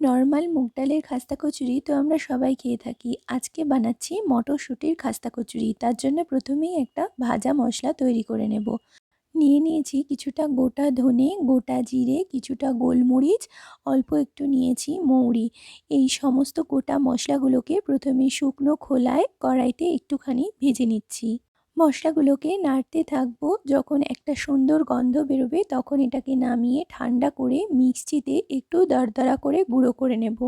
Normal মুগ ডালের খাস্তা কচুরি তো আমরা সবাই খেয়ে থাকি। আজকে বানাচ্ছি মটরশুঁটির খাস্তা কচুরি। তার জন্য প্রথমেই একটা ভাজা মশলা তৈরি করে নেব। নিয়ে নিয়েছি কিছুটা গোটা ধনে, গোটা জিরে, কিছুটা গোলমরিচ, অল্প একটু নিয়েছি মৌরি। এই সমস্ত গোটা মশলাগুলোকে প্রথমে শুকনো খোলায় কড়াইতে একটুখানি ভেজে নিচ্ছি। মশলাগুলোকে নাড়তে থাকব। যখন একটা সুন্দর গন্ধ বেরোবে, তখন এটাকে নামিয়ে ঠান্ডা করে মিক্সিতে একটু দরদরা করে গুঁড়ো করে নেব।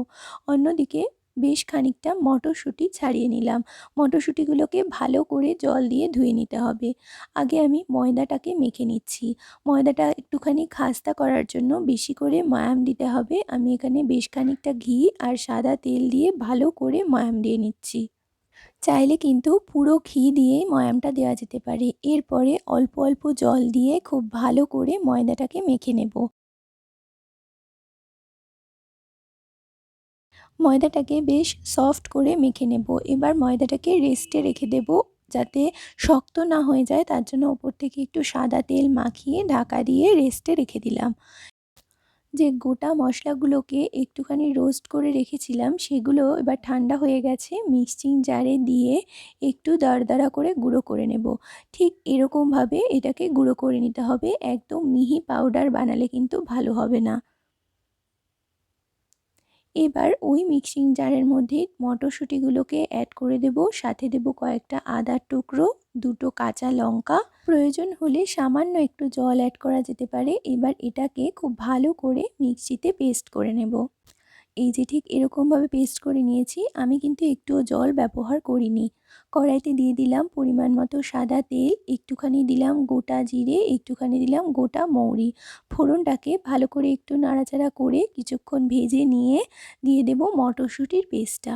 অন্যদিকে বেশ খানিকটা মটরশুঁটি ছাড়িয়ে নিলাম। মটরশুঁটিগুলোকে ভালো করে জল দিয়ে ধুয়ে নিতে হবে। আগে আমি ময়দাটাকে মেখে নিচ্ছি। ময়দাটা একটুখানি খাস্তা করার জন্য বেশি করে ময়াম দিতে হবে। আমি এখানে বেশ খানিকটা ঘি আর সাদা তেল দিয়ে ভালো করে ময়াম দিয়ে নিচ্ছি। চাইলে কিন্তু পুরো ঘি দিয়েই ময়ামটা দেওয়া যেতে পারে। এরপরে অল্প অল্প জল দিয়ে খুব ভালো করে ময়দাটাকে মেখে নেব। ময়দাটাকে বেশ সফট করে মেখে নেব। এবার ময়দাটাকে রেস্টে রেখে দেব যাতে শক্ত না হয়ে যায়। তার জন্য ওপর থেকে একটু সাদা তেল মাখিয়ে ঢাকা দিয়ে রেস্টে রেখে দিলাম। যে গোটা মশলাগুলোকে একটুখানি রোস্ট করে রেখেছিলাম, সেগুলো এবার ঠান্ডা হয়ে গেছে, মিক্সিং জারে দিয়ে একটু দরদরা করে গুঁড়ো করে নেব। ঠিক এরকমভাবে এটাকে গুঁড়ো করে নিতে হবে, একদম মিহি পাউডার বানালে কিন্তু ভালো হবে না। এবার ওই মিক্সিং জারের মধ্যে মটরশুঁটিগুলোকে অ্যাড করে দেব। সাথে দেব কয়েকটা আদার টুকরো, দুটো কাঁচা লঙ্কা। প্রয়োজন হলে সামান্য একটু জল অ্যাড করা যেতে পারে। এবার এটাকে খুব ভালো করে মিক্সিতে পেস্ট করে নেব। এই যে ঠিক এরকমভাবে পেস্ট করে নিয়েছি, আমি কিন্তু একটুও জল ব্যবহার করিনি। কড়াইতে দিয়ে দিলাম পরিমাণ মতো সাদা তেল, একটুখানি দিলাম গোটা জিরে, একটুখানি দিলাম গোটা মৌরি। ফোড়নটাকে ভালো করে একটু নাড়াচাড়া করে কিছুক্ষণ ভেজে নিয়ে দিয়ে দেব মটরশুঁটির পেস্টটা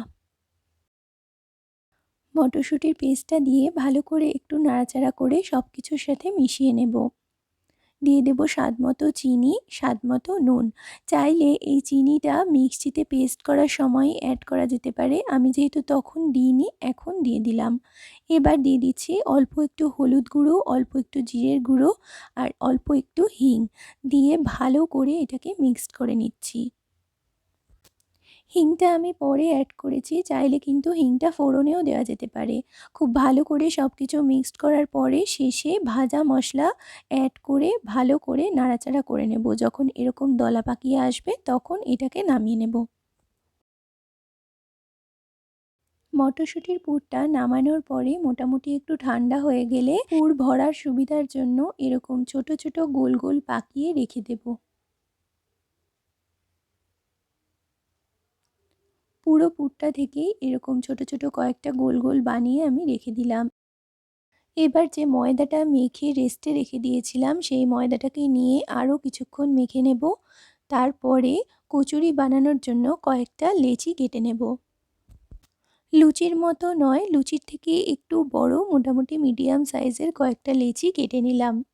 মটরশুঁটির পেস্টটা দিয়ে ভালো করে একটু নাড়াচাড়া করে সব কিছুর সাথে মিশিয়ে নেব। দিয়ে দেবো স্বাদ মতো চিনি, স্বাদ মতো নুন। চাইলে এই চিনিটা মিক্সিতে পেস্ট করার সময় অ্যাড করা যেতে পারে। আমি যেহেতু তখন দিইনি, এখন দিয়ে দিলাম। এবার দিয়ে দিচ্ছি অল্প একটু হলুদ গুঁড়ো, অল্প একটু জিরের গুঁড়ো আর অল্প একটু হিং। দিয়ে ভালো করে এটাকে মিক্সড করে নিচ্ছি। হিংটা আমি পরে অ্যাড করেছি, চাইলে কিন্তু হিংটা ফোড়নেও দেওয়া যেতে পারে। খুব ভালো করে সব কিছু মিক্সড করার পরে শেষে ভাজা মশলা অ্যাড করে ভালো করে নাড়াচাড়া করে নেব। যখন এরকম দলা পাকিয়ে আসবে, তখন এটাকে নামিয়ে নেব। মটরশুঁটির পুরটা নামানোর পরে মোটামুটি একটু ঠান্ডা হয়ে গেলে পুর ভরার সুবিধার জন্য এরকম ছোট ছোট গোল গোল পাকিয়ে রেখে দেবো। পুরো পুরটা থেকেই এরকম ছোট ছোট কয়েকটা গোল গোল বানিয়ে আমি রেখে দিলাম। এবার যে ময়দাটা মেখে রেস্টে রেখে দিয়েছিলাম, সেই ময়দাটাকে নিয়ে আরও কিছুক্ষণ মেখে নেব। তারপরে কচুরি বানানোর জন্য কয়েকটা লেচি কেটে নেব। লুচির মতো নয়, লুচির থেকে একটু বড়, মোটামুটি মিডিয়াম সাইজের কয়েকটা লেচি কেটে নিলাম।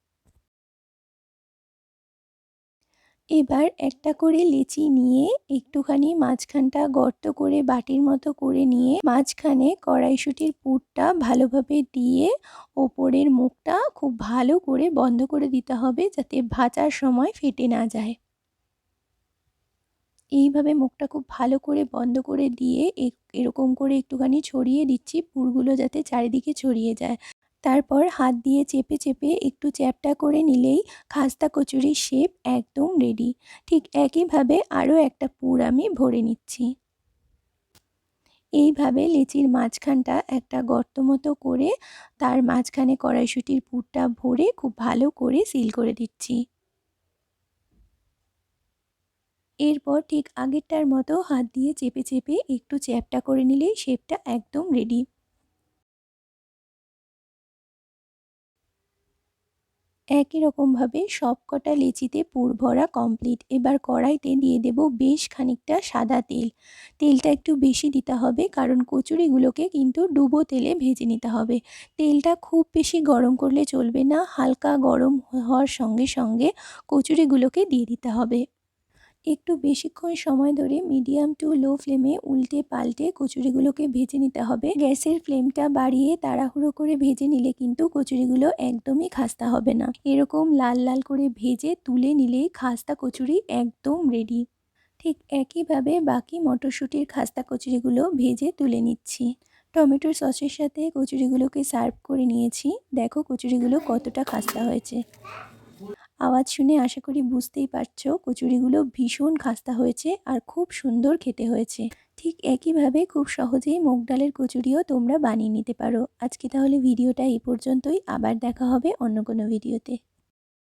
এবার একটা করে লিচি নিয়ে একটুখানি মাঝখানটা গর্ত করে বাটির মতো করে নিয়ে মাঝখানে কড়াইশুটির পুরটা ভালোভাবে দিয়ে ওপরের মুখটা খুব ভালো করে বন্ধ করে দিতে হবে যাতে ভাজার সময় ফেটে না যায়। এইভাবে মুখটা খুব ভালো করে বন্ধ করে দিয়ে এরকম করে একটুখানি ছড়িয়ে দিচ্ছি, পুরগুলো যাতে চারিদিকে ছড়িয়ে যায়। তারপর হাত দিয়ে চেপে চেপে একটু চ্যাপটা করে নিলেই খাস্তা কচুরির শেপ একদম রেডি ঠিক একইভাবে আরও একটা পুর আমি ভরে নিচ্ছি। এইভাবে লেচির মাঝখানটা একটা গর্ত মতো করে তার মাঝখানে কড়াইশুটির পুরটা ভরে খুব ভালো করে সিল করে দিচ্ছি। এরপর ঠিক আগেরটার মতো হাত দিয়ে চেপে চেপে একটু চ্যাপটা করে নিলেই শেপটা একদম রেডি একই রকমভাবে সবকটা লিচিতে পুর ভরা কমপ্লিট এবার কড়াইতে দিয়ে দেব বেশ খানিকটা সাদা তেল। তেলটা একটু বেশি দিতে হবে কারণ কচুরিগুলোকে কিন্তু ডুবো তেলে ভেজে নিতে হবে। তেলটা খুব বেশি গরম করলে চলবে না, হালকা গরম হওয়ার সঙ্গে সঙ্গে কচুরিগুলোকে দিয়ে দিতে হবে। একটু বেশিক্ষণ সময় ধরে মিডিয়াম টু লো ফ্লেমে উল্টে পাল্টে কচুরিগুলোকে ভেজে নিতে হবে। গ্যাসের ফ্লেমটা বাড়িয়ে তাড়াহুড়ো করে ভেজে নিলে কিন্তু কচুরিগুলো একদমই খাস্তা হবে না। এরকম লাল লাল করে ভেজে তুলে নিলেই খাস্তা কচুরি একদম রেডি ঠিক একইভাবে বাকি মটরশুঁটির খাস্তা কচুরিগুলো ভেজে তুলে নিচ্ছি। টমেটোর সসের সাথে কচুরিগুলোকে সার্ভ করে নিয়েছি। দেখো কচুরিগুলো কতটা খাস্তা হয়েছে। আওয়াজ শুনে আশা করি বুঝতেই পারছ, কচুরিগুলো ভীষণ খাস্তা হয়েছে আর খুব সুন্দর খেতে হয়েছে। ঠিক একইভাবে খুব সহজেই মুগ ডালের কচুরিও তোমরা বানিয়ে নিতে পারো। আজকে তাহলে ভিডিওটা এই পর্যন্তই। আবার দেখা হবে অন্য কোনো ভিডিওতে।